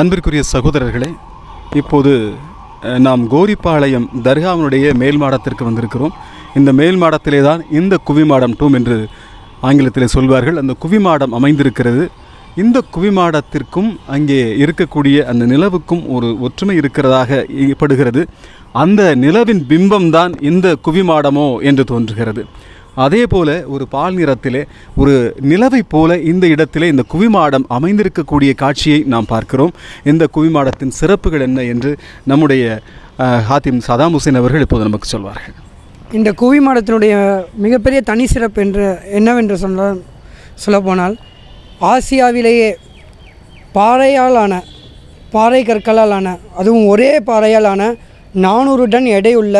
அன்பிற்குரிய சகோதரர்களே இப்போது நாம் கோரிப்பாளையம் தர்காவினுடைய மேல் மாடத்திற்கு வந்திருக்கிறோம். இந்த மேல் மாடத்திலே தான் இந்த குவிமாடம் டூம் என்று ஆங்கிலத்திலே சொல்வார்கள். அந்த குவிமாடம் அமைந்திருக்கிறது. இந்த குவிமாடத்திற்கும் அங்கே இருக்கக்கூடிய அந்த நிலவுக்கும் ஒரு ஒற்றுமை இருக்கிறதாக படுகிறது. அந்த நிலவின் பிம்பம்தான் இந்த குவிமாடமோ என்று தோன்றுகிறது. அதே போல ஒரு பால் நிறத்திலே ஒரு நிலவை போல இந்த இடத்திலே இந்த குவிமாடம் அமைந்திருக்கக்கூடிய காட்சியை நாம் பார்க்கிறோம். இந்த குவிமாடத்தின் சிறப்புகள் என்ன என்று நம்முடைய ஹாத்திம் சதாம் ஹுசேன் அவர்கள் இப்போது நமக்கு சொல்வார்கள். இந்த குவி மாடத்தினுடைய மிகப்பெரிய தனி சிறப்பு என்று என்னவென்று சொன்னால் சொல்லப்போனால் ஆசியாவிலேயே பாறையால் ஆன பாறை கற்களால் ஆன அதுவும் ஒரே பாறையாலான நானூறு டன் எடையுள்ள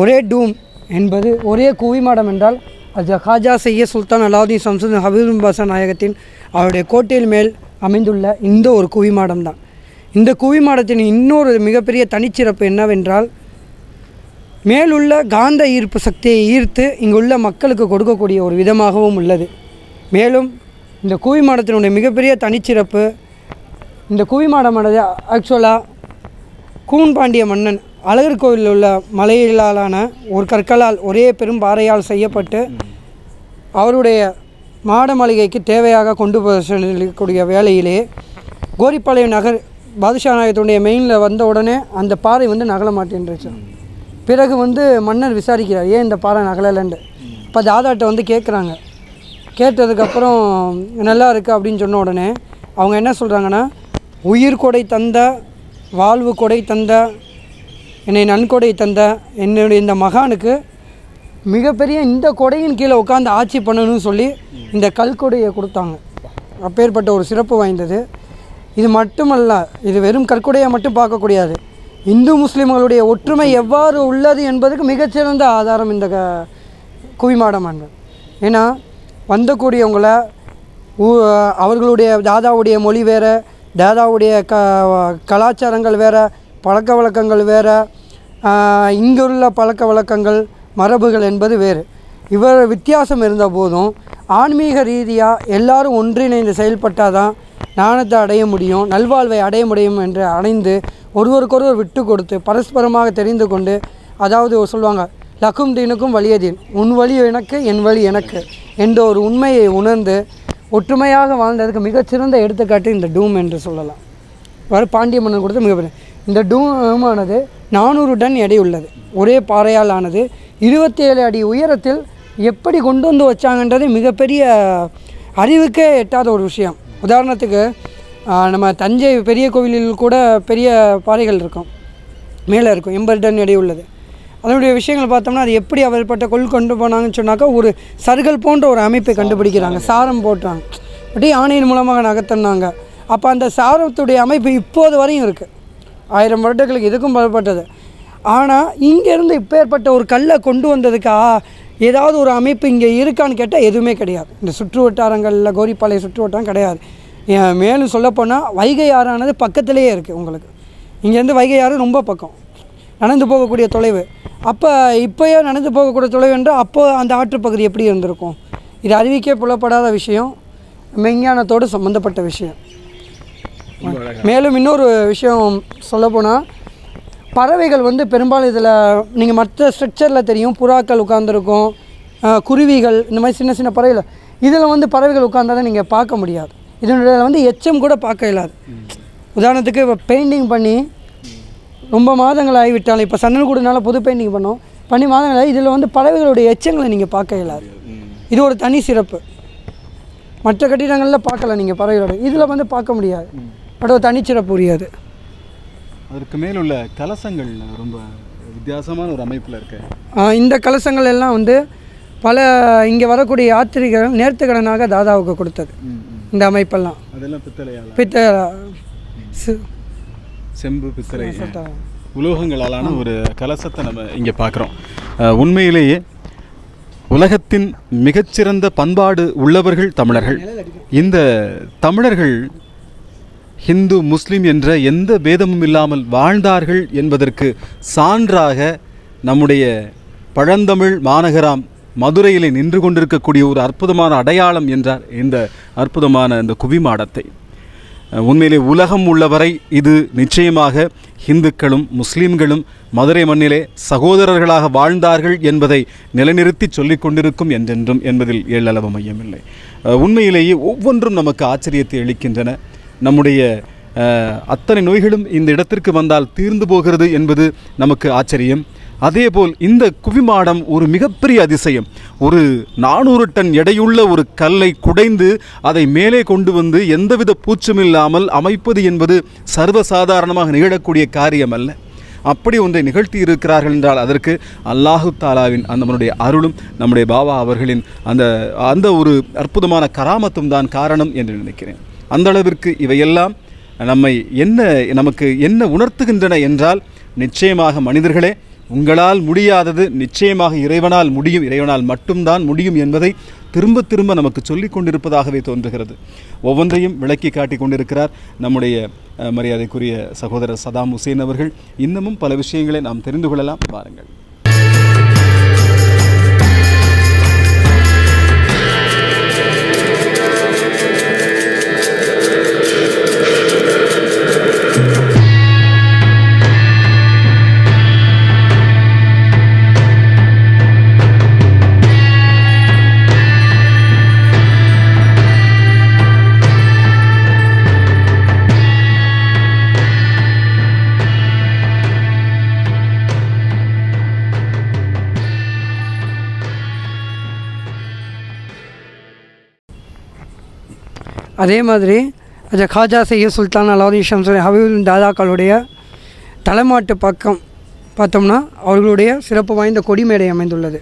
ஒரே டூம் என்பது ஒரே குவி மாடம் என்றால் அது ஹாஜா செய்ய சுல்தான் அலாவுதீன் சம்சுதீன் ஹபீபுல் பாசா நாயகத்தின் அவருடைய கோட்டையில் மேல் அமைந்துள்ள இந்த ஒரு குவி மாடம் தான். இந்த குவி மாடத்தின் இன்னொரு மிகப்பெரிய தனிச்சிறப்பு என்னவென்றால் மேலுள்ள காந்த ஈர்ப்பு சக்தியை ஈர்த்து இங்குள்ள மக்களுக்கு கொடுக்கக்கூடிய ஒரு விதமாகவும் உள்ளது. மேலும் இந்த குவி மாடத்தினுடைய மிகப்பெரிய தனிச்சிறப்பு இந்த குவி மாடமானது ஆக்சுவலாக கூன் பாண்டிய மன்னன் அழகர் கோவிலில் உள்ள மலையிலான ஒரு கற்களால் ஒரே பெரும் பாறையால் செய்யப்பட்டு அவருடைய மாட மாளிகைக்கு தேவையாக கொண்டு போக செல்லக்கூடிய வேலையிலே கோரிப்பாளையம் நகர் பாதுஷா நாயகத்துடைய மெயினில் வந்த உடனே அந்த பாறை வந்து நகல மாட்டேன்ருச்சு பிறகு வந்து மன்னர் விசாரிக்கிறார் ஏன் இந்த பாறை நகலலைன்ட்டு? இப்போ தாதாட்ட வந்து கேட்குறாங்க கேட்டதுக்கப்புறம் நல்லா இருக்குது அப்படின்னு சொன்ன உடனே அவங்க என்ன சொல்கிறாங்கன்னா உயிர் கொடை தந்த வாழ்வு கொடை தந்த என்னை நன்கொடை தந்த என்னுடைய இந்த மகானுக்கு மிகப்பெரிய இந்த கொடையின் கீழே உட்காந்து ஆட்சி பண்ணணும்னு சொல்லி இந்த கல்கொடையை கொடுத்தாங்க. அப்பேற்பட்ட ஒரு சிறப்பு வாய்ந்தது. இது மட்டுமல்ல இது வெறும் கற்கொடையை மட்டும் பார்க்கக்கூடியது இந்து முஸ்லீம்களுடைய ஒற்றுமை எவ்வாறு உள்ளது என்பதுக்கு மிகச்சிறந்த ஆதாரம் இந்த க குவிமாடமான்கள் ஏன்னா வந்தக்கூடியவங்களை அவர்களுடைய தாதாவுடைய மொழி வேறு தாதாவுடைய க கலாச்சாரங்கள் வேறு பழக்க வழக்கங்கள் வேறு இங்குள்ள பழக்க வழக்கங்கள் மரபுகள் என்பது வேறு. இவர் வித்தியாசம் இருந்த போதும் ஆன்மீக ரீதியாக எல்லாரும் ஒன்றிணைந்து செயல்பட்டால் தான் ஞானத்தை அடைய முடியும் நல்வாழ்வை அடைய முடியும் என்று அடைந்து ஒருவருக்கொருவர் விட்டு கொடுத்து பரஸ்பரமாக தெரிந்து கொண்டு அதாவது சொல்லுவாங்க லக்கும் தீனுக்கும் வலியதீன் உன் வழி எனக்கு என் வழி எனக்கு என்ற ஒரு உண்மையை உணர்ந்து ஒற்றுமையாக வாழ்ந்ததுக்கு மிகச்சிறந்த எடுத்துக்காட்டு இந்த டூம் என்று சொல்லலாம். வர பாண்டிய மன்னன் கொடுத்த மிகப்பெரிய இந்த டூமானது நானூறு டன் எடை உள்ளது. ஒரே பாறையால் ஆனது. இருபத்தி ஏழு அடி உயரத்தில் எப்படி கொண்டு வந்து வச்சாங்கன்றது மிகப்பெரிய அறிவுக்கே எட்டாத ஒரு விஷயம். உதாரணத்துக்கு நம்ம தஞ்சை பெரிய கோவிலில் கூட பெரிய பாறைகள் இருக்கும். மேலே இருக்கும் எண்பது டன் எடை உள்ளது. அதனுடைய விஷயங்கள் பார்த்தோம்னா அது எப்படி அவர்பட்ட கொள் கொண்டு போனாங்கன்னு சொன்னாக்கா ஒரு சருகல் போன்ற ஒரு அமைப்பை கண்டுபிடிக்கிறாங்க. சாரம் போட்டாங்க அப்படியே ஆணையின் மூலமாக நகர்த்தினாங்க. அப்போ அந்த சாரத்துடைய அமைப்பு இப்போது வரையும் இருக்குது ஆயிரம் வருடங்களுக்கு இதுக்கும் பலப்பட்டது ஆனால் இங்கேருந்து இப்பேற்பட்ட ஒரு கல்லை கொண்டு வந்ததுக்கா ஏதாவது ஒரு அமைப்பு இங்கே இருக்கான்னு கேட்டால் எதுவுமே கிடையாது. இந்த சுற்று வட்டாரங்களில் கோரிப்பாளைய சுற்று வட்டாரம் கிடையாது. ஏன் மேலும் சொல்லப்போனால் வைகை ஆறானது பக்கத்திலேயே இருக்குது உங்களுக்கு. இங்கேருந்து வைகை ஆறு ரொம்ப பக்கம். நடந்து போகக்கூடிய தொலைவு. அப்போ இப்போயே நடந்து போகக்கூடிய தொலைவு என்றால் அப்போ அந்த ஆற்றுப்பகுதி எப்படி இருந்திருக்கும்? இது அறிவிக்கே புலப்படாத விஷயம். மெஞ்ஞானத்தோடு சம்மந்தப்பட்ட விஷயம். மேலும் இன்னொரு விஷயம் சொல்லப்போனால் பறவைகள் வந்து பெரும்பாலும் இதில் நீங்கள் மற்ற ஸ்ட்ரக்சரில் தெரியும் புறாக்கள் உட்காந்துருக்கும் குருவிகள் இந்த மாதிரி சின்ன சின்ன பறவைகள். இதில் வந்து பறவைகள் உட்கார்ந்ததை நீங்கள் பார்க்க முடியாது. இதனுடைய வந்து எச்சம் கூட பார்க்க இயலாது. உதாரணத்துக்கு இப்போ பெயிண்டிங் பண்ணி ரொம்ப மாதங்கள் ஆகிவிட்டாலும் இப்போ சன்னல்கூடுனால புது பெயிண்டிங் பண்ணோம் பண்ணி மாதங்கள் இதில் வந்து பறவைகளுடைய எச்சங்களை நீங்கள் பார்க்க இயலாது. இது ஒரு தனி சிறப்பு. மற்ற கட்டிடங்களில் பார்க்கலாம் நீங்கள் பறவைகளோட. இதில் வந்து பார்க்க முடியாது. பட் ஒரு தனிச்சிறப்பு உரியது அதற்கு மேலுள்ள கலசங்கள் ரொம்ப வித்தியாசமான ஒரு அமைப்பில் இருக்கு. இந்த கலசங்கள் எல்லாம் வந்து பல இங்கே வரக்கூடிய யாத்திரிகள் நேர்த்திக்கடனாக தாதாவுக்கு கொடுத்தது. இந்த அமைப்பெல்லாம். அதெல்லாம் பித்தளையால் பித்த சி- செம்பு பித்தளை. உலோகங்களாலான ஒரு கலசத்தை நம்ம இங்கே பார்க்குறோம். உண்மையிலேயே உலகத்தின் மிகச்சிறந்த பண்பாடு உள்ளவர்கள் தமிழர்கள். இந்த தமிழர்கள் ஹிந்து முஸ்லீம் என்ற எந்த பேதமும் இல்லாமல் வாழ்ந்தார்கள் என்பதற்கு சான்றாக நம்முடைய பழந்தமிழ் மாநகராம் மதுரையிலே நின்று கொண்டிருக்கக்கூடிய ஒரு அற்புதமான அடையாளம் என்றார் இந்த அற்புதமான இந்த குவிமாடத்தை. உண்மையிலே உலகம் உள்ளவரை இது நிச்சயமாக இந்துக்களும் முஸ்லீம்களும் மதுரை மண்ணிலே சகோதரர்களாக வாழ்ந்தார்கள் என்பதை நிலைநிறுத்தி சொல்லிக் கொண்டிருக்கும் என்றென்றும் என்பதில் ஏழளவு மையமில்லை. உண்மையிலேயே ஒவ்வொன்றும் நமக்கு ஆச்சரியத்தை அளிக்கின்றன. நம்முடைய அத்தனை நோய்களும் இந்த இடத்திற்கு வந்தால் தீர்ந்து போகிறது என்பது நமக்கு ஆச்சரியம். அதேபோல் இந்த குவிமாடம் ஒரு மிகப்பெரிய அதிசயம். ஒரு நானூறு டன் எடையுள்ள ஒரு கல்லை குடைந்து அதை மேலே கொண்டு வந்து எந்தவித பூச்சுமில்லாமல் அமைப்பது என்பது சர்வசாதாரணமாக நிகழக்கூடிய காரியம் அல்ல. அப்படி ஒன்றை நிகழ்த்தி இருக்கிறார்கள் என்றால் அதற்கு அல்லாஹு தாலாவின் அந்த அருளும் நம்முடைய பாபா அவர்களின் அந்த அந்த ஒரு அற்புதமான கராமத்தும் தான் காரணம் என்று நினைக்கிறேன். அந்த அளவிற்கு இவையெல்லாம் நம்மை என்ன நமக்கு என்ன உணர்த்துகின்றன என்றால் நிச்சயமாக மனிதர்களே உங்களால் முடியாதது நிச்சயமாக இறைவனால் முடியும் இறைவனால் மட்டும்தான் முடியும் என்பதை திரும்ப திரும்ப நமக்கு சொல்லிக் கொண்டிருப்பதாகவே தோன்றுகிறது. ஒவ்வொன்றையும் விளக்கி காட்டி கொண்டிருக்கிறார் நம்முடைய மரியாதைக்குரிய சகோதரர் சதாம் ஹுசேன் அவர்கள். இன்னமும் பல விஷயங்களை நாம் தெரிந்து கொள்ளலாம். பாருங்கள். அதே மாதிரி அது காஜா செய்ய சுல்தான் அலாவுதீன் ஷம்சுல் ஹபீபுல் தாதாக்களுடைய தலைமாட்டு பக்கம் பார்த்தோம்னா அவர்களுடைய சிறப்பு வாய்ந்த கொடிமேடை அமைந்துள்ளது.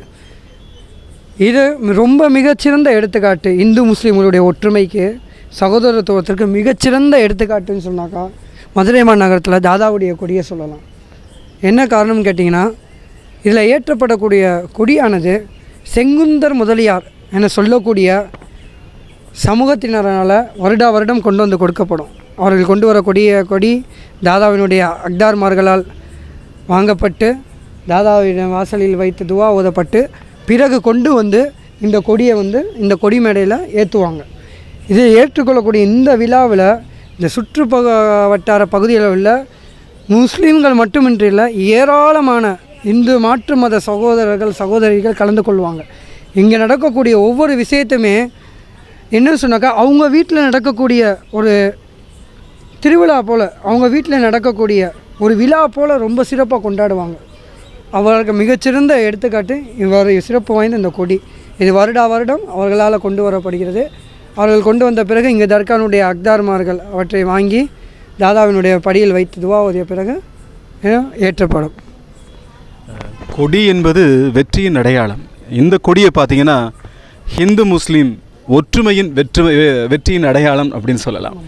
இது ரொம்ப மிகச்சிறந்த எடுத்துக்காட்டு. இந்து முஸ்லீம்களுடைய ஒற்றுமைக்கு சகோதரத்துவத்திற்கு மிகச்சிறந்த எடுத்துக்காட்டுன்னு சொன்னாக்கா மதுரை மாநகரத்தில் தாதாவுடைய கொடியை சொல்லலாம். என்ன காரணம்னு கேட்டிங்கன்னா இதில் ஏற்றப்படக்கூடிய கொடியானது செங்குந்தர் முதலியார் என சொல்லக்கூடிய சமூகத்தினரால் வருடா வருடம் கொண்டு வந்து கொடுக்கப்படும். அவர்கள் கொண்டு வரக்கூடிய கொடி தாதாவினுடைய அக்தார்மார்களால் வாங்கப்பட்டு தாதாவின் வாசலில் வைத்து துவா ஓதப்பட்டு பிறகு கொண்டு வந்து இந்த கொடியை வந்து இந்த கொடி மேடையில் ஏற்றுவாங்க இதை ஏற்றுக்கொள்ளக்கூடிய இந்த விழாவில் இந்த சுற்றுப்பக வட்டார பகுதியில் உள்ள முஸ்லீம்கள் மட்டுமின்றி இல்லை ஏராளமான இந்து மாற்று மத சகோதரர்கள் சகோதரிகள் கலந்து கொள்வாங்க. இங்கே நடக்கக்கூடிய ஒவ்வொரு விஷயத்தையுமே என்ன சொன்னாக்கா அவங்க வீட்டில் நடக்கக்கூடிய ஒரு திருவிழா போல் அவங்க வீட்டில் நடக்கக்கூடிய ஒரு விழா போல் ரொம்ப சிறப்பாக கொண்டாடுவாங்க. அவர்களுக்கு மிகச்சிறந்த எடுத்துக்காட்டு இவ்வாறு சிறப்பு வாய்ந்த இந்த கொடி. இது வருடா வருடம் அவர்களால் கொண்டு வரப்படுகிறது. அவர்கள் கொண்டு வந்த பிறகு இங்கே தர்கானுடைய அக்தார்மார்கள் அவற்றை வாங்கி தாதாவினுடைய படியில் வைத்து துவாவதிய பிறகு ஏற்றப்படும். கொடி என்பது வெற்றியின் அடையாளம். இந்த கொடியை பார்த்தீங்கன்னா ஹிந்து முஸ்லீம் ஒற்றுமையின் வெற்றி வெற்றியின் அடையாளம் அப்படின்னு சொல்லலாம்.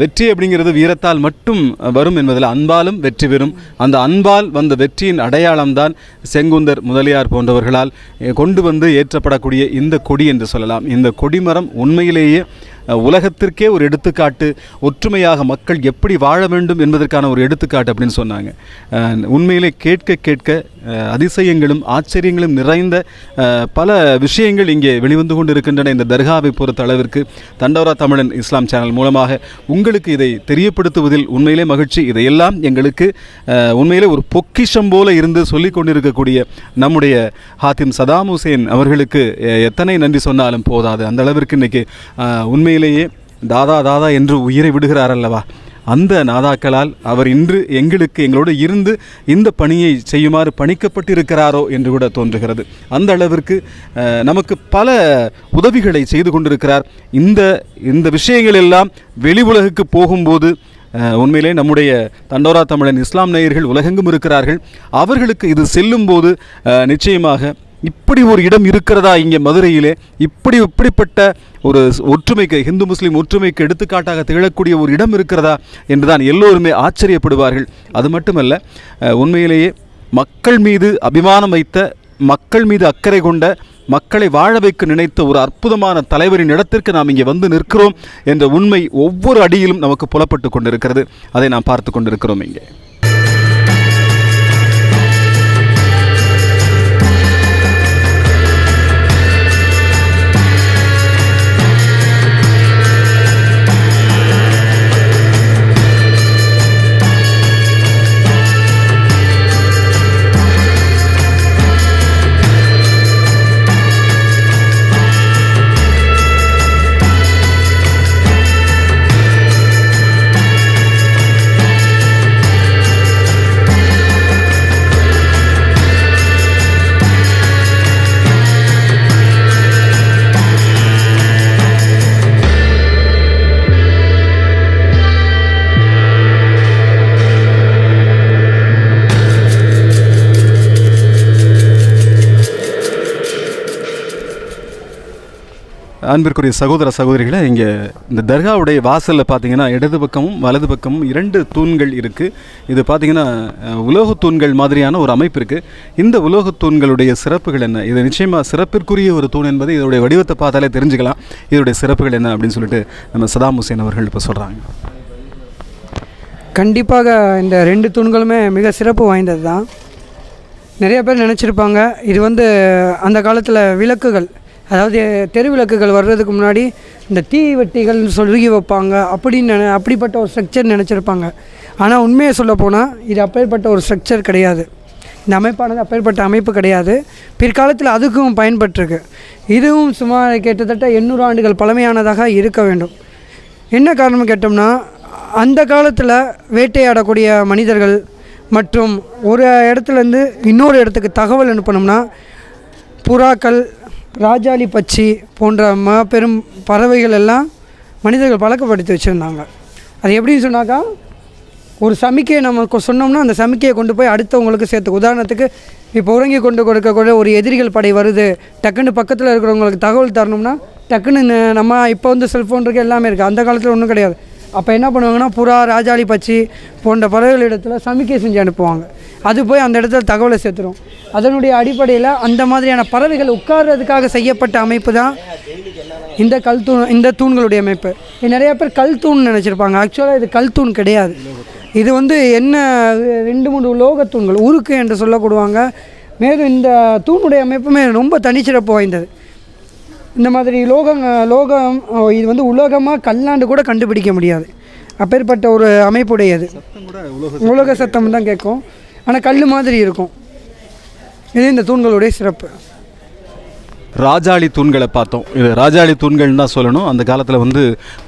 வெற்றி அப்படிங்கிறது வீரத்தால் மட்டும் வரும் என்பதில் அன்பாலும் வெற்றி பெறும். அந்த அன்பால் வந்த வெற்றியின் அடையாளம்தான் செங்குந்தர் முதலியார் போன்றவர்களால் கொண்டு வந்து ஏற்றப்படக்கூடிய இந்த கொடி என்று சொல்லலாம். இந்த கொடிமரம் உண்மையிலேயே உலகத்திற்கே ஒரு எடுத்துக்காட்டு ஒற்றுமையாக மக்கள் எப்படி வாழ வேண்டும் என்பதற்கான ஒரு எடுத்துக்காட்டு அப்படின்னு சொன்னாங்க. உண்மையிலே கேட்க கேட்க அதிசயங்களும் ஆச்சரியங்களும் நிறைந்த பல விஷயங்கள் இங்கே வெளிவந்து கொண்டு இருக்கின்றன இந்த தர்காவை பொறுத்த அளவிற்கு. தண்டோரா தமிழன் இஸ்லாம் சேனல் மூலமாக உங்களுக்கு இதை தெரியப்படுத்துவதில் உண்மையிலே மகிழ்ச்சி. இதையெல்லாம் எங்களுக்கு உண்மையிலே ஒரு பொக்கிஷம் போல இருந்து சொல்லிக் கொண்டிருக்கக்கூடிய நம்முடைய ஹாத்திம் சதாம் ஹுசேன் அவர்களுக்கு எத்தனை நன்றி சொன்னாலும் போதாது. அந்த அளவிற்கு இன்னைக்கு உண்மை உண்மையிலேயே தாதா தாதா என்று உயிரை விடுகிறார் அல்லவா? அந்த நாதாக்களால் அவர் இன்று எங்களுக்கு எங்களோடு இருந்து இந்த பணியை செய்யுமாறு பணிக்கப்பட்டிருக்கிறாரோ என்று கூட தோன்றுகிறது. அந்த அளவிற்கு நமக்கு பல உதவிகளை செய்து கொண்டிருக்கிறார். இந்த இந்த விஷயங்கள் எல்லாம் வெளி உலகுக்கு போகும்போது உண்மையிலே நம்முடைய தண்டோரா தமிழன் இஸ்லாம் நேயர்கள் உலகெங்கும் இருக்கிறார்கள். அவர்களுக்கு இது செல்லும்போது நிச்சயமாக இப்படி ஒரு இடம் இருக்கிறதா இங்கே மதுரையிலே? இப்படி இப்படிப்பட்ட ஒரு ஸ்- ஒற்றுமைக்கு ஹிந்து முஸ்லீம் ஒற்றுமைக்கு எடுத்துக்காட்டாக திகழக்கூடிய ஒரு இடம் இருக்கிறதா என்றுதான் எல்லோருமே ஆச்சரியப்படுவார்கள். அது மட்டுமல்ல உண்மையிலேயே மக்கள் மீது அபிமானம் வைத்த மக்கள் மீது அக்கறை கொண்ட மக்களை வாழ வைக்க நினைத்த ஒரு அற்புதமான தலைவரின் இடத்திற்கு நாம் இங்கே வந்து நிற்கிறோம் என்ற உண்மை ஒவ்வொரு அடியிலும் நமக்கு புலப்பட்டு கொண்டிருக்கிறது. அதை நாம் பார்த்து கொண்டிருக்கிறோம் இங்கே. அன்பிற்குரிய சகோதர சகோதரிகளை இங்கே இந்த தர்காவுடைய வாசலில் பார்த்தீங்கன்னா இடது பக்கமும் வலது பக்கமும் இரண்டு தூண்கள் இருக்குது இது பார்த்தீங்கன்னா உலோக உலோகத் தூண்கள் மாதிரியான ஒரு அமைப்பு இருக்குது இந்த உலோகத் தூண்களுடைய சிறப்புகள் என்ன? இது நிச்சயமாக சிறப்பிற்குரிய ஒரு தூண் என்பது இதோடைய வடிவத்தை பார்த்தாலே தெரிஞ்சுக்கலாம். இதோடைய சிறப்புகள் என்ன அப்படின்னு சொல்லிட்டு நம்ம சதாம் ஹுசேன் அவர்கள் இப்போ சொல்கிறாங்க கண்டிப்பாக இந்த ரெண்டு தூண்களுமே மிக சிறப்பு வாய்ந்தது தான் நிறைய பேர் நினச்சிருப்பாங்க இது வந்து அந்த காலத்தில் விளக்குகள் அதாவது தெரு விளக்குகள் வர்றதுக்கு முன்னாடி இந்த தீ வெட்டிகள் சொருகி வைப்பாங்க. அப்படின்னு நினை அப்படிப்பட்ட ஒரு ஸ்ட்ரக்சர் நினச்சிருப்பாங்க. ஆனால் உண்மையை சொல்ல போனால் இது அப்பேற்பட்ட ஒரு ஸ்ட்ரக்சர் கிடையாது. இந்த அமைப்பானது அப்பேற்பட்ட அமைப்பு கிடையாது. பிற்காலத்தில் அதுக்கும் பயன்பட்டிருக்கு. இதுவும் சுமார் கிட்டத்தட்ட எண்ணூறு ஆண்டுகள் பழமையானதாக இருக்க வேண்டும். என்ன காரணம் கேட்டோம்னா அந்த காலத்தில் வேட்டையாடக்கூடிய மனிதர்கள் மற்றும் ஒரு இடத்துலேருந்து இன்னொரு இடத்துக்கு தகவல் அனுப்பணும்னா புறாக்கள் ராஜாளி பச்சி போன்ற மாபெரும் பறவைகள் எல்லாம் மனிதர்கள் பழக்கப்படுத்தி வச்சுருந்தாங்க. அது எப்படின்னு சொன்னாக்கா ஒரு சமிக்கையை நம்ம கொ- சொன்னோம்னா அந்த சமிக்கையை கொண்டு போய் அடுத்தவங்களுக்கு சேர்த்து உதாரணத்துக்கு இப்போ உறங்கி கொண்டு கொடுக்கக்கூடிய ஒரு எதிரிகள் படை வருது டக்குன்னு பக்கத்தில் இருக்கிறவங்களுக்கு தகவல் தரணும்னா டக்குன்னு நம்ம இப்போ வந்து செல்ஃபோன் இருக்குது எல்லாமே இருக்குது அந்த காலத்தில் ஒன்றும் கிடையாது. அப்போ என்ன பண்ணுவாங்கன்னா புறா ராஜாளி பச்சி போன்ற பறவைகள் இடத்துல சமிக்கை செஞ்சு அனுப்புவாங்க. அது போய் அந்த இடத்துல தகவலை சேர்த்துரும். அதனுடைய அடிப்படையில் அந்த மாதிரியான பறவைகள் உட்கார்றதுக்காக செய்யப்பட்ட அமைப்பு தான் இந்த கல் தூண் இந்த தூண்களுடைய அமைப்பு. இது நிறைய பேர் கல் தூண் நினச்சிருப்பாங்க. ஆக்சுவலாக இது கல் தூண் கிடையாது. இது வந்து என்ன ரெண்டு மூணு உலோக தூண்கள் உருக்கு என்று சொல்லக்கூடுவாங்க மேலும் இந்த தூணுடைய அமைப்புமே ரொம்ப தனிச்சிறப்பு வாய்ந்தது. இந்த மாதிரி லோகம் லோகம் இது வந்து உலோகமாக கல்லாண்டு கூட கண்டுபிடிக்க முடியாது. அப்பேற்பட்ட ஒரு அமைப்புடையது. உலக சத்தம் தான் கேட்கும். ஆனால் கல் மாதிரி இருக்கும். இது இந்த தூண்களுடைய சிறப்பு. ராஜாளி தூண்களை பார்த்தோம். இது ராஜாளி தூண்கள்னு தான் சொல்லணும். அந்த காலத்தில் வந்து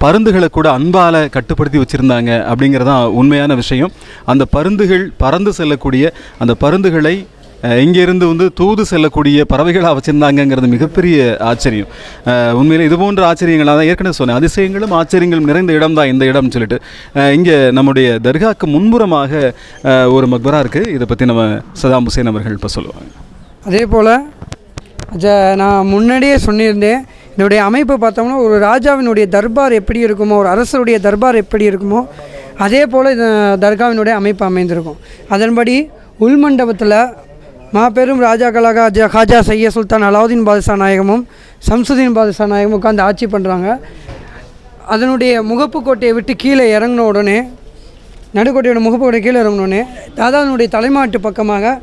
பருந்துகளை கூட அன்பால் கட்டுப்படுத்தி வச்சுருந்தாங்க அப்படிங்கிறதான் உண்மையான விஷயம். அந்த பருந்துகள் பறந்து செல்லக்கூடிய அந்த பருந்துகளை இங்கேருந்து வந்து தூது செல்லக்கூடிய பறவைகளாக வச்சுருந்தாங்கங்கிறது மிகப்பெரிய ஆச்சரியம். உண்மையில் இது போன்ற ஆச்சரியங்களாக தான் ஏற்கனவே சொன்னேன் அதிசயங்களும் ஆச்சரியங்களும் நிறைந்த இடம் தான் இந்த இடம்னு சொல்லிட்டு. இங்கே நம்முடைய தர்காக்கு முன்புறமாக ஒரு மக்பரா இருக்குது இதை பற்றி நம்ம சதாம் ஹுசேன் அவர்கள் இப்போ சொல்லுவாங்க. அதே போல் ஜ நான் முன்னாடியே சொல்லியிருந்தேன் இதனுடைய அமைப்பு பார்த்தோம்னா ஒரு ராஜாவினுடைய தர்பார் எப்படி இருக்குமோ ஒரு அரசருடைய தர்பார் எப்படி இருக்குமோ அதே போல் இந்த தர்காவினுடைய அமைப்பு அமைந்திருக்கும். அதன்படி உள்மண்டபத்தில் மாபெரும் ராஜாக்களாக ஜ ஹாஜா சைய சுல்தான் அலாவுதீன் பாதுஷா நாயகமும் சம்சுதீன் பாதுஷா நாயகமும் உட்காந்து ஆட்சி பண்ணுறாங்க அதனுடைய முகப்பு கோட்டையை விட்டு கீழே இறங்கின உடனே நடுக்கோட்டையோட முகப்போட கீழே இறங்கினோடனே தாதாவினுடைய தலைமாட்டு பக்கமாக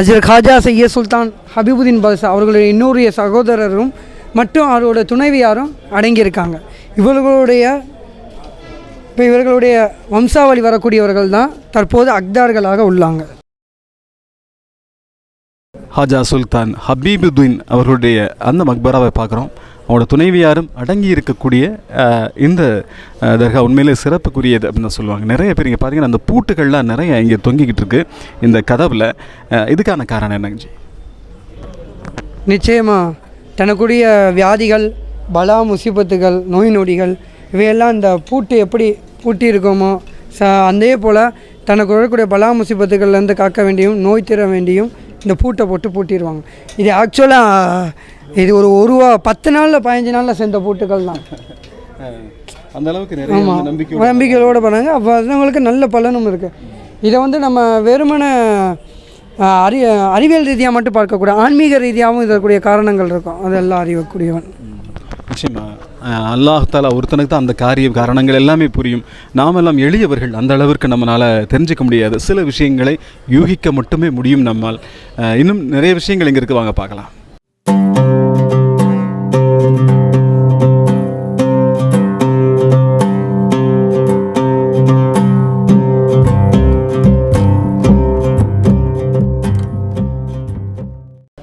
அஜர் ஹாஜா சைய சுல்தான் ஹபீபுதீன் பாதுஷா அவர்களுடைய இன்னொரு சகோதரரும் மற்றும் அவரோட துணைவியாரும் அடங்கியிருக்காங்க. இவர்களுடைய இப்போ இவர்களுடைய வம்சாவளி வரக்கூடியவர்கள் தான் தற்போது அக்தார்களாக உள்ளாங்க. ஹாஜா சுல்தான் ஹபீபுதீன் அவர்களுடைய அந்த மக்பராவை பார்க்குறோம். அவரோட துணைவியாரும் அடங்கி இருக்கக்கூடிய இந்த தர்கா உண்மையிலே சிறப்புக்குரியது அப்படின்னு சொல்லுவாங்க. நிறைய பேர் இங்கே பார்த்தீங்கன்னா அந்த பூட்டுகள்லாம் நிறைய இங்கே தொங்கிக்கிட்டு இருக்கு இந்த கதவில். இதுக்கான காரணம் என்னங்க ஜி நிச்சயமாக தனக்குரிய வியாதிகள் பலா முசீபத்துகள் நோய் நொடிகள் இவையெல்லாம் இந்த பூட்டு எப்படி பூட்டி இருக்குமோ ச அதே போல் தனக்கு வரக்கூடிய பலா முசிபத்துகள்லேருந்து காக்க வேண்டியும் நோய் தீர வேண்டியும் இந்த பூட்டை போட்டு பூட்டிடுவாங்க இது ஆக்சுவலாக இது ஒரு ஒரு பத்து நாளில் பதினஞ்சு நாளில் சேர்ந்த பூட்டுகள் தான். அந்த அளவுக்கு ஆமாம் நம்பிக்கையோடு பண்ணாங்க அப்போ அதுங்களுக்கு நல்ல பலனும் இருக்குது இதை வந்து நம்ம வெறுமன அறி அறிவியல் ரீதியாக மட்டும் பார்க்கக்கூடாது. ஆன்மீக ரீதியாகவும் இதற்குரிய காரணங்கள் இருக்கும். அதெல்லாம் அறியக்கூடியவன். நிச்சயமா. அல்லாஹால அல்லாஹ் ஒருத்தனுக்கு தான் அந்த காரிய காரணங்கள் எல்லாமே புரியும். நாமெல்லாம் எளியவர்கள் அந்த அளவிற்கு நம்மளால் தெரிஞ்சுக்க முடியாது. சில விஷயங்களை யூகிக்க மட்டுமே முடியும் நம்மால். இன்னும் நிறைய விஷயங்கள் இங்கே இருக்கு. வாங்க பார்க்கலாம்.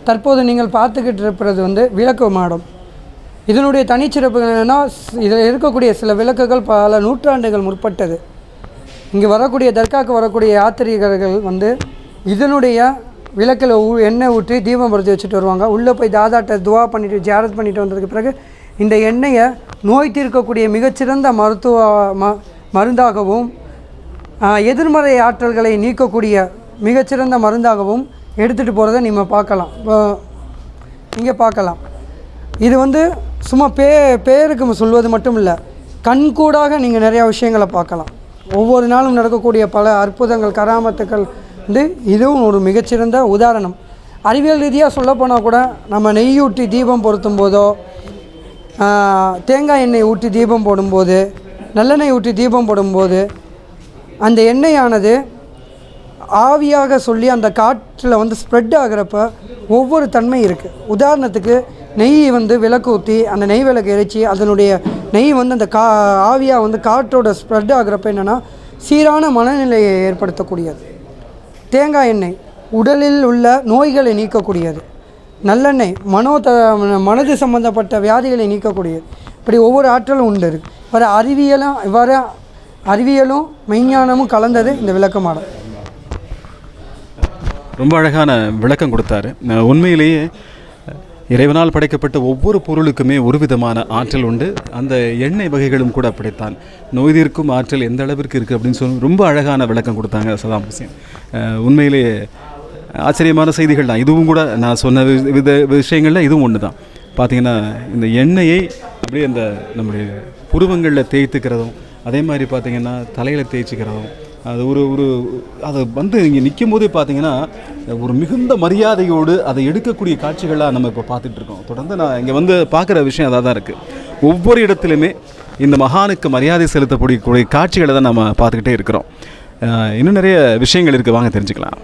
தற்போது நீங்கள் பார்த்துக்கிட்டு இருப்பது வந்து விளக்கு மாடம். இதனுடைய தனிச்சிறப்பு என்னென்னா இதில் இருக்கக்கூடிய சில விளக்குகள் பல நூற்றாண்டுகள் முற்பட்டது. இங்கே வரக்கூடிய தர்காக்கு வரக்கூடிய யாத்திரிகர்கள் வந்து இதனுடைய விளக்கில் ஊ எண்ணெய் ஊற்றி தீபம் படுத்தி வச்சுட்டு வருவாங்க. உள்ளே போய் தாதாட்ட துவா பண்ணிட்டு ஜாரத் பண்ணிட்டு வந்ததுக்கு பிறகு இந்த எண்ணெயை நோய் தீர்க்கக்கூடிய மிகச்சிறந்த மருத்துவ ம மருந்தாகவும் எதிர்மறை ஆற்றல்களை நீக்கக்கூடிய மிகச்சிறந்த மருந்தாகவும் எடுத்துகிட்டு போகிறத நம்ம பார்க்கலாம். இங்கே பார்க்கலாம். இது வந்து சும்மா பே பேருக்கு சொல்வது மட்டும் இல்லை கண்கூடாக நீங்கள் நிறையா விஷயங்களை பார்க்கலாம். ஒவ்வொரு நாளும் நடக்கக்கூடிய பல அற்புதங்கள் கராமத்துக்கள் வந்து இதுவும் ஒரு மிகச்சிறந்த உதாரணம். அறிவியல் ரீதியாக சொல்லப்போனால் கூட நம்ம நெய்யூட்டி தீபம் பொருத்தும் போதோ தேங்காய் எண்ணெய் ஊற்றி தீபம் போடும்போது நல்லெண்ணெய் ஊற்றி தீபம் போடும்போது அந்த எண்ணெயானது ஆவியாக சொல்லி அந்த காற்றில் வந்து ஸ்ப்ரெட் ஆகிறப்ப ஒவ்வொரு தன்மை இருக்குது உதாரணத்துக்கு நெய் வந்து விளக்கு ஊற்றி அந்த நெய் விளக்கு எரிச்சு அதனுடைய நெய் வந்து அந்த கா ஆவியாக வந்து காற்றோட ஸ்ப்ரெட் ஆகிறப்ப என்னென்னா சீரான மனநிலையை ஏற்படுத்தக்கூடியது. தேங்காய் எண்ணெய் உடலில் உள்ள நோய்களை நீக்கக்கூடியது. நல்லெண்ணெய் மனோ த மனது சம்பந்தப்பட்ட வியாதிகளை நீக்கக்கூடியது. இப்படி ஒவ்வொரு ஆற்றலும் உண்டு இருக்குது வர அறிவியலும் இவ்வாறு அறிவியலும் மெய்ஞானமும் கலந்தது இந்த விளக்கமாடம் ரொம்ப அழகான விளக்கம் கொடுத்தாரு. உண்மையிலேயே இறைவனால் படைக்கப்பட்ட ஒவ்வொரு பொருளுக்குமே ஒரு விதமான ஆற்றல் உண்டு. அந்த எண்ணெய் வகைகளும் கூட அப்படித்தான். நோய் தீர்க்கும் ஆற்றல் எந்த அளவிற்கு இருக்குது அப்படின்னு சொல்லி ரொம்ப அழகான விளக்கம் கொடுத்தாங்க சதாம் ஹுசேன். உண்மையிலேயே ஆச்சரியமான செய்திகள் தான். இதுவும் கூட நான் சொன்ன வி- வித விஷயங்களில் இதுவும் ஒன்று தான். பார்த்தீங்கன்னா இந்த எண்ணெயை அப்படியே அந்த நம்முடைய புருவங்களில் தேய்த்துக்கிறதும் அதே மாதிரி பார்த்தீங்கன்னா தலையில் தேய்ச்சிக்கிறதும் அது ஒரு ஒரு அதை வந்து இங்கே நிற்கும் போதே பார்த்தீங்கன்னா ஒரு மிகுந்த மரியாதையோடு அதை எடுக்கக்கூடிய காட்சிகளாக நம்ம இப்போ பார்த்துட்ருக்கோம் தொடர்ந்து நான் இங்கே வந்து பார்க்குற விஷயம் அதாக தான் இருக்குது ஒவ்வொரு இடத்துலையுமே இந்த மகானுக்கு மரியாதை செலுத்தக்கூடிய கூடிய காட்சிகளை தான் நம்ம பார்த்துக்கிட்டே இருக்கிறோம். இன்னும் நிறைய விஷயங்கள் இருக்குது வாங்க தெரிஞ்சுக்கலாம்.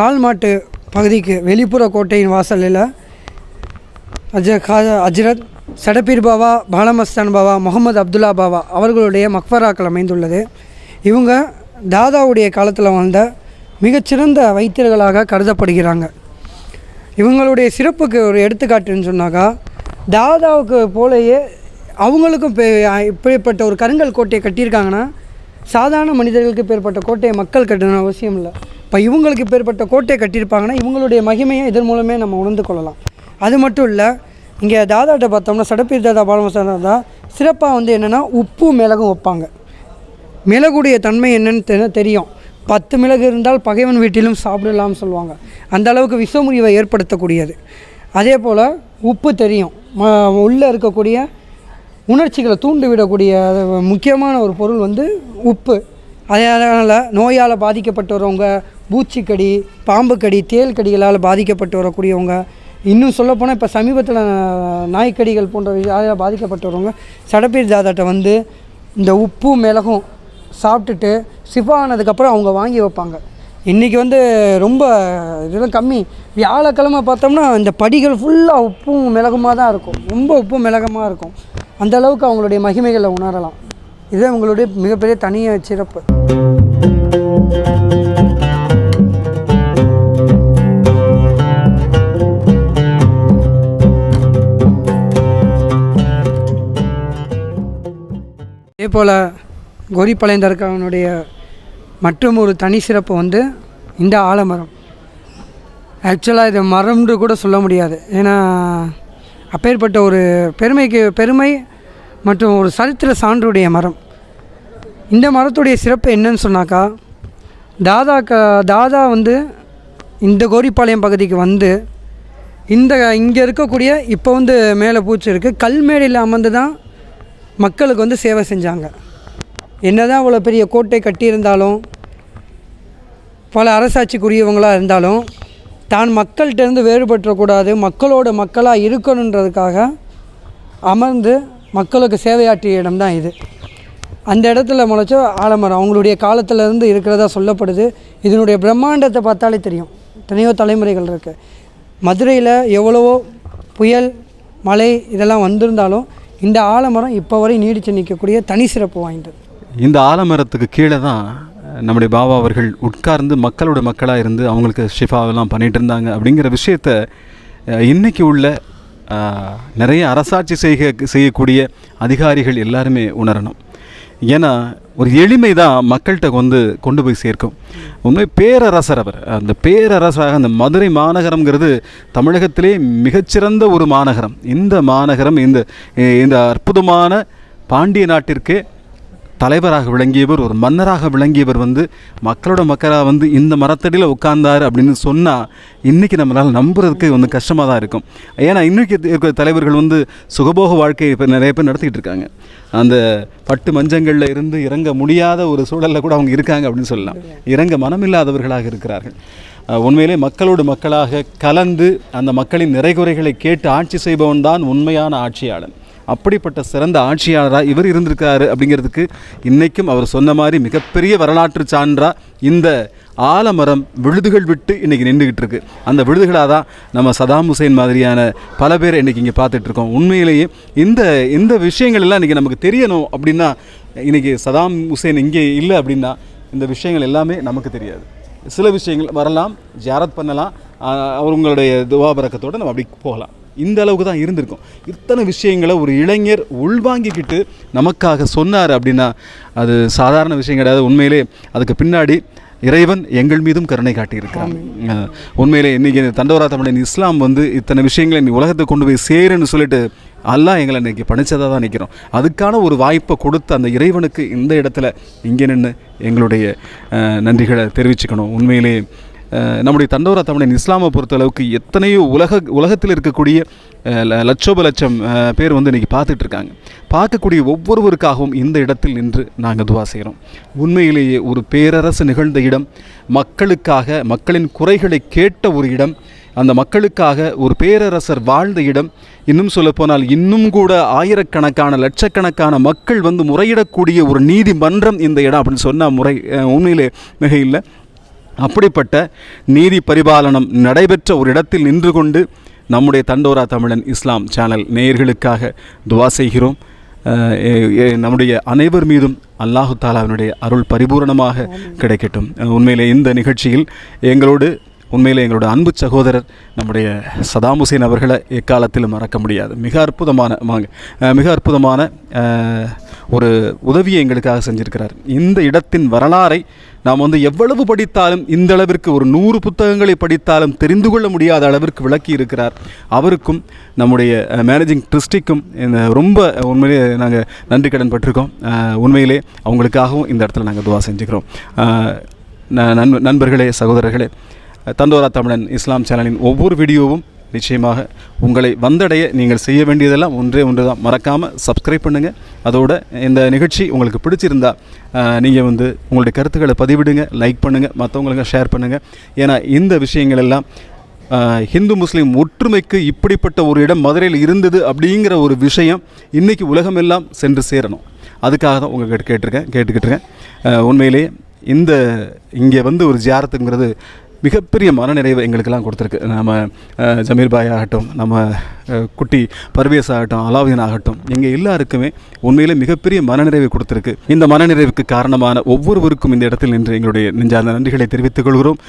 கால்மாட்டு பகுதிக்கு வெளிப்புற கோட்டையின் வாசலில் அஜ கா அஜ்ரத் சடபீர் பாபா பாலமஸ்தான் பாபா முகமது அப்துல்லா பாபா அவர்களுடைய மக்பராக்கள் அமைந்துள்ளது. இவங்க தாதாவுடைய காலத்தில் வாழ்ந்த மிகச்சிறந்த வைத்தியர்களாக கருதப்படுகிறாங்க. இவங்களுடைய சிறப்புக்கு ஒரு எடுத்துக்காட்டுன்னு சொன்னாக்கா தாதாவுக்கு போலயே அவங்களுக்கும் இப்படிப்பட்ட ஒரு கருங்கல் கோட்டையை கட்டியிருக்காங்கன்னா சாதாரண மனிதர்களுக்கு பேர்பட்ட கோட்டையை மக்கள் கட்டணும் அவசியம் இல்லை. இப்போ இவங்களுக்கு பேர்பட்ட கோட்டையை கட்டியிருப்பாங்கன்னா இவங்களுடைய மகிமையை இதன் மூலமே நம்ம உணர்ந்து கொள்ளலாம். அது மட்டும் இல்லை இங்கே தாதாட்ட பார்த்தோம்னா சடப்பீர் தாதா பாலமசான தாதா சிறப்பாக வந்து என்னென்னா உப்பு மிளகும் வைப்பாங்க. மிளகுடைய தன்மை என்னன்னு தெ- தெரியும். பத்து மிளகு இருந்தால் பகைவன் வீட்டிலும் சாப்பிடலாம்னு சொல்லுவாங்க. அந்த அளவுக்கு விஷமுறிவை ஏற்படுத்தக்கூடியது. அதே போல் உப்பு தெரியும். ம- உள்ளே இருக்கக்கூடிய உணர்ச்சிகளை தூண்டிவிடக்கூடிய முக்கியமான ஒரு பொருள் வந்து உப்பு. அதனால் நோயால் பாதிக்கப்பட்டு வரவங்க பூச்சிக்கடி பாம்பு கடி தேள் கடிகளால் பாதிக்கப்பட்டு வரக்கூடியவங்க இன்னும் சொல்லப்போனால் இப்போ சமீபத்தில் நாய்க்கடிகள் போன்ற அதில் பாதிக்கப்பட்டு வரவங்க சடப்பீர் தாதாட்ட வந்து இந்த உப்பு மிளகும் சாப்பிட்டுட்டு சிஃபா ஆனதுக்கப்புறம் அவங்க வாங்கி வைப்பாங்க. இன்றைக்கி வந்து ரொம்ப இதெல்லாம் கம்மி. வியாழக்கிழமை பார்த்தோம்னா இந்த படிகள் ஃபுல்லாக உப்பும் மிளகுமாக தான் இருக்கும். ரொம்ப உப்பும் மிளகமாக இருக்கும். அந்த அளவுக்கு அவங்களுடைய மகிமைகளை உணரலாம். இது உங்களுடைய மிகப்பெரிய தனிய சிறப்பு. அதே போல் கோரிப்பாளையம் தர்காவினுடைய மற்றும் ஒரு தனி சிறப்பு வந்து இந்த ஆலமரம். ஆக்சுவலாக இது மரம்னு கூட சொல்ல முடியாது. ஏன்னா அப்பேற்பட்ட ஒரு பெருமைக்கு பெருமை மற்றும் ஒரு சரித்திர சான்றுடைய மரம். இந்த மரத்துடைய சிறப்பு என்னன்னு சொன்னாக்கா தாதா க தாதா வந்து இந்த கோரிப்பாளையம் பகுதிக்கு வந்து இந்த இங்கே இருக்கக்கூடிய இப்போ வந்து மேலே பூச்சி இருக்குது கல்மேடையில் அமர்ந்து தான் மக்களுக்கு வந்து சேவை செஞ்சாங்க. என்ன தான் இவ்வளோ பெரிய கோட்டை கட்டியிருந்தாலும் பல அரசாட்சிக்குரியவங்களாக இருந்தாலும் தான் மக்கள்கிட்டேருந்து வேறுபற்றக்கூடாது மக்களோட மக்களாக இருக்கணுன்றதுக்காக அமர்ந்து மக்களுக்கு சேவையாற்றிய இடம் தான் இது. அந்த இடத்துல முளைச்ச ஆலமரம் அவங்களுடைய காலத்திலேருந்து இருக்கிறதா சொல்லப்படுது. இதனுடைய பிரம்மாண்டத்தை பார்த்தாலே தெரியும். எத்தனையோ தலைமுறைகள் இருக்குது மதுரையில் எவ்வளவோ புயல் மழை இதெல்லாம் வந்திருந்தாலும் இந்த ஆலமரம் இப்போ வரை நீடித்து நிற்கக்கூடிய தனி சிறப்பு வாய்ந்தது. இந்த ஆலமரத்துக்கு கீழே தான் நம்முடைய பாபா அவர்கள் உட்கார்ந்து மக்களோட மக்களாக இருந்து அவங்களுக்கு ஷிஃபாவெல்லாம் பண்ணிகிட்டு இருந்தாங்க அப்படிங்கிற விஷயத்த இன்றைக்கி உள்ள நிறைய அரசாட்சி செய்க செய்யக்கூடிய அதிகாரிகள் எல்லாருமே உணரணும். ஏன்னா ஒரு எளிமை தான் மக்கள்கிட்ட வந்து கொண்டு போய் சேர்க்கும். உண்மை பேரரசர் அவர். அந்த பேரரசராக அந்த மதுரை மாநகரம்ங்கிறது தமிழகத்திலே மிகச்சிறந்த ஒரு மாநகரம். இந்த மாநகரம் இந்த இந்த அற்புதமான பாண்டிய நாட்டிற்கு தலைவராக விளங்கியவர் ஒரு மன்னராக விளங்கியவர் வந்து மக்களோட மக்களாக வந்து இந்த மரத்தடியில் உட்கார்ந்தார் அப்படின்னு சொன்னால் இன்றைக்கி நம்மளால் நம்புறதுக்கு வந்து கஷ்டமாக தான் இருக்கும். ஏன்னா இன்றைக்கி இருக்கிற தலைவர்கள் வந்து சுகபோக வாழ்க்கையை இப்போ நிறைய பேர் நடத்திக்கிட்டு இருக்காங்க. அந்த பட்டு மஞ்சங்களில் இருந்து இறங்க முடியாத ஒரு சூழலில் கூட அவங்க இருக்காங்க அப்படின்னு சொல்லலாம். இறங்க மனமில்லாதவர்களாக இருக்கிறார்கள். உண்மையிலே மக்களோடு மக்களாக கலந்து அந்த மக்களின் நிறைகுறைகளை கேட்டு ஆட்சி செய்பவன் தான் உண்மையான ஆட்சியாளன். அப்படிப்பட்ட சிறந்த ஆட்சியாளராக இவர் இருந்திருக்காரு அப்படிங்கிறதுக்கு இன்றைக்கும் அவர் சொன்ன மாதிரி மிகப்பெரிய வரலாற்று சான்றாக இந்த ஆலமரம் விழுதுகள் விட்டு இன்றைக்கி நின்றுக்கிட்டு இருக்குது அந்த விழுதுகளாக தான் நம்ம சதாம் ஹுசைன் மாதிரியான பல பேர் இன்றைக்கி இங்கே பார்த்துட்ருக்கோம் உண்மையிலேயே இந்த இந்த விஷயங்கள் எல்லாம் இன்றைக்கி நமக்கு தெரியணும் அப்படின்னா இன்றைக்கி சதாம் ஹுசைன் இங்கே இல்லை அப்படின்னா இந்த விஷயங்கள் எல்லாமே நமக்கு தெரியாது. சில விஷயங்கள் வரலாம் ஜாரத் பண்ணலாம் ஆஹ் அவங்களுடைய துவாபரக்கத்தோடு நம்ம அப்படி போகலாம். இந்த அளவுக்கு தான் இருந்திருக்கும். இத்தனை விஷயங்களை ஒரு இளைஞர் உள்வாங்கிக்கிட்டு நமக்காக சொன்னார் அப்படின்னா அது சாதாரண விஷயம் கிடையாது. உண்மையிலே அதுக்கு பின்னாடி இறைவன் எங்கள் மீதும் கருணை காட்டியிருக்கிறான். உண்மையிலே இன்றைக்கி தண்டவரா தமிழன் இஸ்லாம் வந்து இத்தனை விஷயங்களை நீ உலகத்தை கொண்டு போய் சேருன்னு சொல்லிட்டு அல்லாஹ் எங்களை இன்றைக்கி பணிச்சதாக தான் நிற்கிறோம் அதுக்கான ஒரு வாய்ப்பை கொடுத்து அந்த இறைவனுக்கு இந்த இடத்துல இங்கே நின்று எங்களுடைய நன்றிகளை தெரிவிச்சுக்கணும். உண்மையிலே அஹ், நம்முடைய தண்டோரா தமிழன் இஸ்லாமை பொறுத்தளவுக்கு எத்தனையோ உலக உலகத்தில் இருக்கக்கூடிய ல- லட்சோப லட்சம் பேர் வந்து இன்றைக்கி பார்த்துட்டு இருக்காங்க பார்க்கக்கூடிய ஒவ்வொருவருக்காகவும் இந்த இடத்தில் நின்று நாங்கள் துவா செய்கிறோம் உண்மையிலேயே ஒரு பேரரசு நிகழ்ந்த இடம் மக்களுக்காக மக்களின் குறைகளை கேட்ட ஒரு இடம் அந்த மக்களுக்காக ஒரு பேரரசர் வாழ்ந்த இடம். இன்னும் சொல்லப்போனால் இன்னும் கூட ஆயிரக்கணக்கான லட்சக்கணக்கான மக்கள் வந்து முறையிடக்கூடிய ஒரு நீதிமன்றம் இந்த இடம் அப்படின்னு சொன்னால் முறை உண்மையிலே மிக இல்லை அப்படிப்பட்ட நீதி பரிபாலனம் நடைபெற்ற ஒரு இடத்தில் நின்று கொண்டு நம்முடைய தண்டோரா தமிழன் இஸ்லாம் சேனல் நேயர்களுக்காக துவா செய்கிறோம். நம்முடைய அனைவர் மீதும் அல்லாஹு தாலாவினுடைய அருள் பரிபூரணமாக கிடைக்கட்டும். உண்மையிலே இந்த நிகழ்ச்சியில் எங்களோடு உண்மையிலே எங்களோட அன்பு சகோதரர் நம்முடைய சதாம் ஹுசேன் அவர்களை எக்காலத்திலும் மறக்க முடியாது. மிக அற்புதமான வாங்க மிக அற்புதமான ஒரு உதவியை எங்களுக்காக செஞ்சுருக்கிறார். இந்த இடத்தின் வரலாறை நாம் வந்து எவ்வளவு படித்தாலும் இந்த அளவிற்கு ஒரு நூறு புத்தகங்களை படித்தாலும் தெரிந்து கொள்ள முடியாத அளவிற்கு விளக்கி இருக்கிறார். அவருக்கும் நம்முடைய மேனேஜிங் ட்ரிஸ்டிக்கும் இந்த ரொம்ப உண்மையிலே நாங்கள் நன்றி கடன் பட்டிருக்கோம். உண்மையிலே அவங்களுக்காகவும் இந்த இடத்துல நாங்கள் துவா செஞ்சுக்கிறோம். ந- நண்பர்களே சகோதரர்களே தந்தோரா தமிழன் இஸ்லாம் சேனலின் ஒவ்வொரு வீடியோவும் நிச்சயமாக உங்களை வந்தடைய நீங்கள் செய்ய வேண்டியதெல்லாம் ஒன்றே ஒன்று தான் மறக்காமல் சப்ஸ்கிரைப் பண்ணுங்கள் அதோட இந்த நிகழ்ச்சி உங்களுக்கு பிடிச்சிருந்தா நீங்கள் வந்து உங்களுடைய கருத்துக்களை பதிவிடுங்க லைக் பண்ணுங்கள் மற்றவங்களுக்கு ஷேர் பண்ணுங்கள் ஏன்னா இந்த விஷயங்கள் எல்லாம் ஹிந்து முஸ்லீம் ஒற்றுமைக்கு இப்படிப்பட்ட ஒரு இடம் மதுரையில் இருந்தது அப்படிங்கிற ஒரு விஷயம் இன்றைக்கி உலகமெல்லாம் சென்று சேரணும். அதுக்காக தான் உங்கள்கிட்ட கேட்டிருக்கேன் கேட்டுக்கிட்டு இருக்கேன். உண்மையிலேயே இந்த இங்கே வந்து ஒரு ஜியாரத்துங்கிறது மிகப்பெரிய மனநிறைவை எங்களுக்கெல்லாம் கொடுத்துருக்கு. நம்ம ஜமீர் பாய் ஆகட்டும் நம்ம குட்டி பர்வேஸ் ஆகட்டும் அலாவுதீன் ஆகட்டும் எங்கள் எல்லாருக்குமே உண்மையிலே மிகப்பெரிய மனநிறைவை கொடுத்துருக்கு. இந்த மனநிறைவுக்கு காரணமான ஒவ்வொருவருக்கும் இந்த இடத்தில் நின்று எங்களுடைய நெஞ்சார்ந்த நன்றிகளை தெரிவித்துக் கொள்கிறோம்.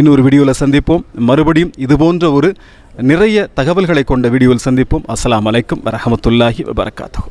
இன்னொரு வீடியோவில் சந்திப்போம். மறுபடியும் இது போன்ற ஒரு நிறைய தகவல்களை கொண்ட வீடியோவில் சந்திப்போம். அஸ்லாம் வலைக்கம் வரஹமத்துல்லாஹி வபரகாத்துஹு.